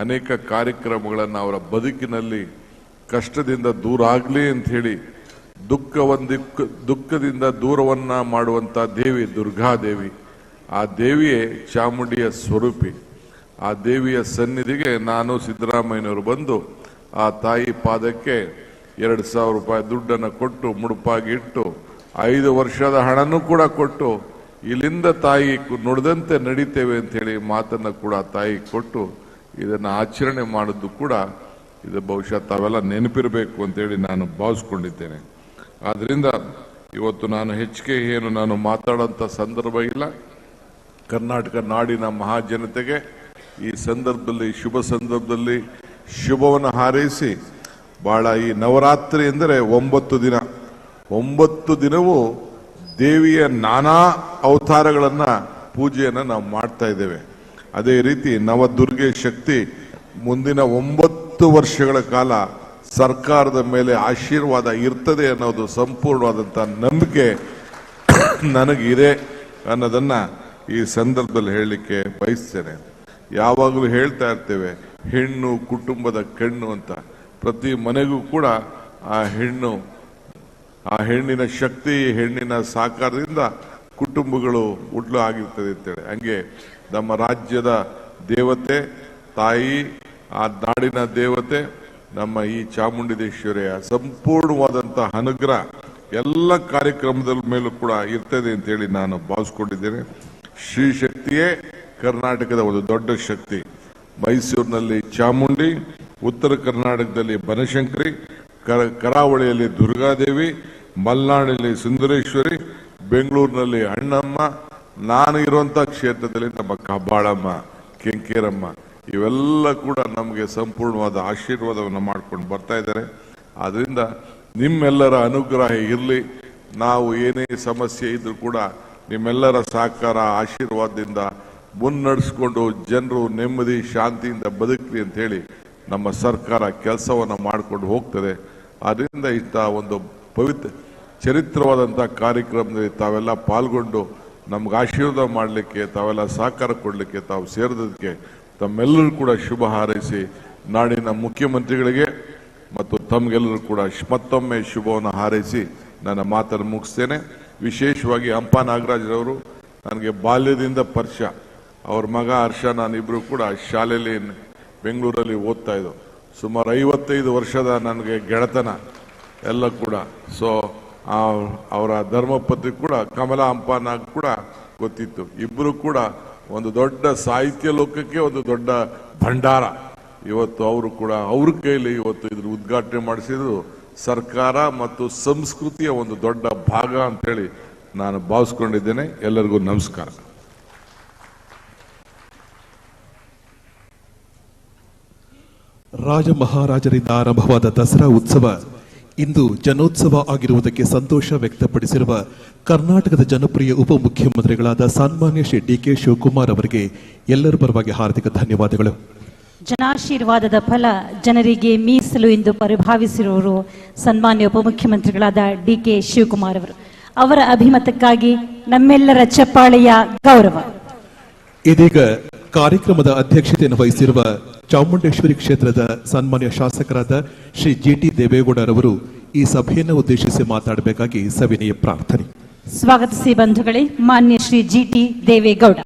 ಅನೇಕ ಕಾರ್ಯಕ್ರಮಗಳನ್ನು ಅವರ ಬದುಕಿನಲ್ಲಿ ಕಷ್ಟದಿಂದ ದೂರ ಆಗಲಿ ಅಂತ ಹೇಳಿ ದುಃಖವೊಂದಿಕ್ ದುಃಖದಿಂದ ದೂರವನ್ನ ಮಾಡುವಂತ ದೇವಿ ದುರ್ಗಾದೇವಿ. ಆ ದೇವಿಯೇ ಚಾಮುಂಡಿಯ ಸ್ವರೂಪಿ. ಆ ದೇವಿಯ ಸನ್ನಿಧಿಗೆ ನಾನು ಸಿದ್ದರಾಮಯ್ಯನವರು ಬಂದು ಆ ತಾಯಿ ಪಾದಕ್ಕೆ ಎರಡು ಸಾವಿರ ರೂಪಾಯಿ ದುಡ್ಡನ್ನು ಕೊಟ್ಟು ಮುಡುಪಾಗಿ ಇಟ್ಟು ಐದು ವರ್ಷದ ಹಣನೂ ಕೂಡ ಕೊಟ್ಟು ಇಲ್ಲಿಂದ ತಾಯಿ ನುಡಿದಂತೆ ನಡೀತೇವೆ ಅಂತ ಹೇಳಿ ಮಾತನ್ನ ಕೂಡ ತಾಯಿ ಕೊಟ್ಟು ಇದನ್ನು ಆಚರಣೆ ಮಾಡಿದ್ದು ಕೂಡ ಇದು ಬಹುಶಃ ತಾವೆಲ್ಲ ನೆನಪಿರಬೇಕು ಅಂತೇಳಿ ನಾನು ಭಾವಿಸ್ಕೊಂಡಿದ್ದೇನೆ. ಆದ್ದರಿಂದ ಇವತ್ತು ನಾನು ಹೆಚ್ಚಿಗೆ ಏನು ನಾನು ಮಾತಾಡೋಂಥ ಸಂದರ್ಭ ಇಲ್ಲ. ಕರ್ನಾಟಕ ನಾಡಿನ ಮಹಾಜನತೆಗೆ ಈ ಸಂದರ್ಭದಲ್ಲಿ, ಶುಭ ಸಂದರ್ಭದಲ್ಲಿ ಶುಭವನ್ನು ಹಾರೈಸಿ ಬಹಳ ಈ ನವರಾತ್ರಿ ಎಂದರೆ ಒಂಬತ್ತು ದಿನ. ಒಂಬತ್ತು ದಿನವೂ ದೇವಿಯ ನಾನಾ ಅವತಾರಗಳನ್ನು ಪೂಜೆಯನ್ನು ನಾವು ಮಾಡ್ತಾ ಇದ್ದೇವೆ. ಅದೇ ರೀತಿ ನವದುರ್ಗೆ ಶಕ್ತಿ ಮುಂದಿನ ಒಂಬತ್ತು ವರ್ಷಗಳ ಕಾಲ ಸರ್ಕಾರದ ಮೇಲೆ ಆಶೀರ್ವಾದ ಇರ್ತದೆ ಅನ್ನೋದು ಸಂಪೂರ್ಣವಾದಂಥ ನಂಬಿಕೆ ನನಗಿದೆ ಅನ್ನೋದನ್ನು ಈ ಸಂದರ್ಭದಲ್ಲಿ ಹೇಳಲಿಕ್ಕೆ ಬಯಸ್ತೇನೆ. ಯಾವಾಗಲೂ ಹೇಳ್ತಾ ಇರ್ತೇವೆ, ಹೆಣ್ಣು ಕುಟುಂಬದ ಕಣ್ಣು ಅಂತ. ಪ್ರತಿ ಮನೆಗೂ ಕೂಡ ಆ ಹೆಣ್ಣು, ಆ ಹೆಣ್ಣಿನ ಶಕ್ತಿ, ಹೆಣ್ಣಿನ ಸಾಕಾರದಿಂದ ಕುಟುಂಬಗಳು ಉಡ್ಲು ಆಗಿರ್ತದೆ ಅಂತೇಳಿ. ಹಂಗೆ ನಮ್ಮ ರಾಜ್ಯದ ದೇವತೆ, ತಾಯಿ, ಆ ನಾಡಿನ ದೇವತೆ, ನಮ್ಮ ಈ ಚಾಮುಂಡಿದೇಶ್ವರಿಯ ಸಂಪೂರ್ಣವಾದಂತಹ ಅನುಗ್ರಹ ಎಲ್ಲ ಕಾರ್ಯಕ್ರಮದ ಮೇಲೂ ಕೂಡ ಇರ್ತದೆ ಅಂತೇಳಿ ನಾನು ಭಾವಿಸ್ಕೊಂಡಿದ್ದೇನೆ. ಶ್ರೀ ಶಕ್ತಿಯೇ ಕರ್ನಾಟಕದ ಒಂದು ದೊಡ್ಡ ಶಕ್ತಿ. ಮೈಸೂರಿನಲ್ಲಿ ಚಾಮುಂಡಿ, ಉತ್ತರ ಕರ್ನಾಟಕದಲ್ಲಿ ಬನಶಂಕರಿ, ಕರ- ಕರಾವಳಿಯಲ್ಲಿ ದುರ್ಗಾದೇವಿ, ಮಲ್ನಾಡಿನಲ್ಲಿ ಸುಂದರೇಶ್ವರಿ, ಬೆಂಗಳೂರಿನಲ್ಲಿ ಅಣ್ಣಮ್ಮ, ನಾನು ಇರುವಂತ ಕ್ಷೇತ್ರದಲ್ಲಿ ನಮ್ಮ ಕಬ್ಬಾಳಮ್ಮ ಕೆಂಕೇರಮ್ಮ, ಇವೆಲ್ಲ ಕೂಡ ನಮಗೆ ಸಂಪೂರ್ಣವಾದ ಆಶೀರ್ವಾದವನ್ನು ಮಾಡ್ಕೊಂಡು ಬರ್ತಾ ಇದ್ದಾರೆ. ಆದ್ರಿಂದ ನಿಮ್ಮೆಲ್ಲರ ಅನುಗ್ರಹ ಇರಲಿ. ನಾವು ಏನೇ ಸಮಸ್ಯೆ ಇದ್ದರೂ ಕೂಡ ನಿಮ್ಮೆಲ್ಲರ ಸಹಕಾರ, ಆಶೀರ್ವಾದದಿಂದ ಮುನ್ನಡೆಸ್ಕೊಂಡು ಜನರು ನೆಮ್ಮದಿ, ಶಾಂತಿಯಿಂದ ಬದುಕಲಿ ಅಂತ ಹೇಳಿ ನಮ್ಮ ಸರ್ಕಾರ ಕೆಲಸವನ್ನು ಮಾಡಿಕೊಂಡು ಹೋಗ್ತದೆ. ಅದರಿಂದ ಇಂಥ ಒಂದು ಪವಿತ್ರ, ಚರಿತ್ರವಾದಂಥ ಕಾರ್ಯಕ್ರಮದಲ್ಲಿ ತಾವೆಲ್ಲ ಪಾಲ್ಗೊಂಡು ನಮ್ಗೆ ಆಶೀರ್ವಾದ ಮಾಡಲಿಕ್ಕೆ, ತಾವೆಲ್ಲ ಸಹಕಾರ ಕೊಡಲಿಕ್ಕೆ, ತಾವು ಸೇರಿದಕ್ಕೆ ತಮ್ಮೆಲ್ಲರೂ ಕೂಡ ಶುಭ ಹಾರೈಸಿ ನಾಡಿನ ಮುಖ್ಯಮಂತ್ರಿಗಳಿಗೆ ಮತ್ತು ತಮಗೆಲ್ಲರೂ ಕೂಡ ಮತ್ತೊಮ್ಮೆ ಶುಭವನ್ನು ಹಾರೈಸಿ ನನ್ನ ಮಾತನ್ನು ಮುಗಿಸ್ತೇನೆ. ವಿಶೇಷವಾಗಿ ಹಂಪ ನಾಗರಾಜರವರು, ನನಗೆ ಬಾಲ್ಯದಿಂದ ಪರಿಚಯ. ಅವ್ರ ಮಗ ಹರ್ಷ ನಾನಿಬ್ರು ಕೂಡ ಶಾಲೆಯಲ್ಲಿ ಬೆಂಗಳೂರಲ್ಲಿ ಓದ್ತಾ ಇದ್ದೋ. ಸುಮಾರು ಐವತ್ತೈದು ವರ್ಷದ ನನಗೆ ಗೆಳೆತನ ಎಲ್ಲ ಕೂಡ. ಸೊ ಅವರ ಧರ್ಮಪತಿ ಕೂಡ ಕಮಲಾ ಹಂಪನಾಗ್ ಕೂಡ ಗೊತ್ತಿತ್ತು. ಇಬ್ಬರು ಕೂಡ ಒಂದು ದೊಡ್ಡ ಸಾಹಿತ್ಯ ಲೋಕಕ್ಕೆ ಒಂದು ದೊಡ್ಡ ಭಂಡಾರ. ಇವತ್ತು ಅವರು ಕೂಡ, ಅವ್ರ ಕೈಲಿ ಇವತ್ತು ಇದ್ರ ಉದ್ಘಾಟನೆ ಮಾಡಿಸಿದ್ರು ಸರ್ಕಾರ ಮತ್ತು ಸಂಸ್ಕೃತಿಯ ಒಂದು ದೊಡ್ಡ ಭಾಗ ಅಂತೇಳಿ ನಾನು ಭಾವಿಸ್ಕೊಂಡಿದ್ದೇನೆ. ಎಲ್ಲರಿಗೂ ನಮಸ್ಕಾರ. ರಾಜ ಮಹಾರಾಜರಿಂದ ಆರಂಭವಾದ ದಸರಾ ಉತ್ಸವ ಇಂದು ಜನೋತ್ಸವ ಆಗಿರುವುದಕ್ಕೆ ಸಂತೋಷ ವ್ಯಕ್ತಪಡಿಸಿರುವ ಕರ್ನಾಟಕದ ಜನಪ್ರಿಯ ಉಪಮುಖ್ಯಮಂತ್ರಿಗಳಾದ ಸನ್ಮಾನ್ಯ ಶ್ರೀ ಡಿ ಕೆ ಶಿವಕುಮಾರ್ ಅವರಿಗೆ ಎಲ್ಲರ ಪರವಾಗಿ ಹಾರ್ದಿಕ ಧನ್ಯವಾದಗಳು. ಜನಾಶೀರ್ವಾದದ ಫಲ ಜನರಿಗೆ ಮೀಸಲು ಎಂದು ಪರಿಭಾವಿಸಿರುವರು ಸನ್ಮಾನ್ಯ ಉಪಮುಖ್ಯಮಂತ್ರಿಗಳಾದ ಡಿ ಕೆ ಶಿವಕುಮಾರ್ ಅವರು. ಅವರ ಅಭಿಮತಕ್ಕಾಗಿ ನಮ್ಮೆಲ್ಲರ ಚಪ್ಪಾಳೆಯ ಗೌರವ. ಇದೀಗ ಕಾರ್ಯಕ್ರಮದ ಅಧ್ಯಕ್ಷತೆಯನ್ನು ವಹಿಸಿರುವ ಚಾಮುಂಡೇಶ್ವರಿ ಕ್ಷೇತ್ರದ ಸನ್ಮಾನ್ಯ ಶಾಸಕರಾದ ಶ್ರೀ ಜಿ ಟಿ ದೇವೇಗೌಡರವರು ಈ ಸಭೆಯನ್ನು ಉದ್ದೇಶಿಸಿ ಮಾತಾಡಬೇಕಾಗಿ ಸವಿನಯ ಪ್ರಾರ್ಥನೆ. ಸ್ವಾಗತಿಸಿ ಬಂಧುಗಳೇ, ಮಾನ್ಯ ಶ್ರೀ ಜಿ ಟಿ ದೇವೇಗೌಡ.